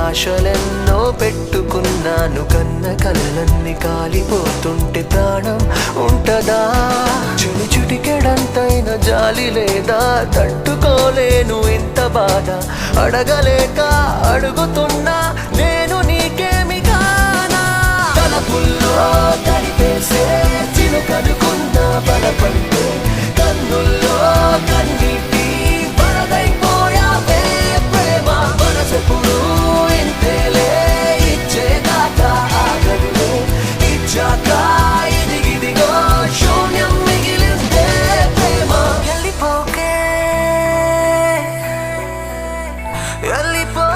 ఆశలెన్నో పెట్టుకున్నాను కన్న కళ్ళన్ని కాలిపోతుంటే ప్రాణం ఉంటదా? చుడి చుటికెడంతైన జాలి లేదా? తట్టుకోలేను ఇంత బాధ అడగలేక అడుగుతున్నా నేను నీకేమి కానా? తలపుల్లో తడిపేసే చిలుకనుకున్నా బలపడుతూ Early for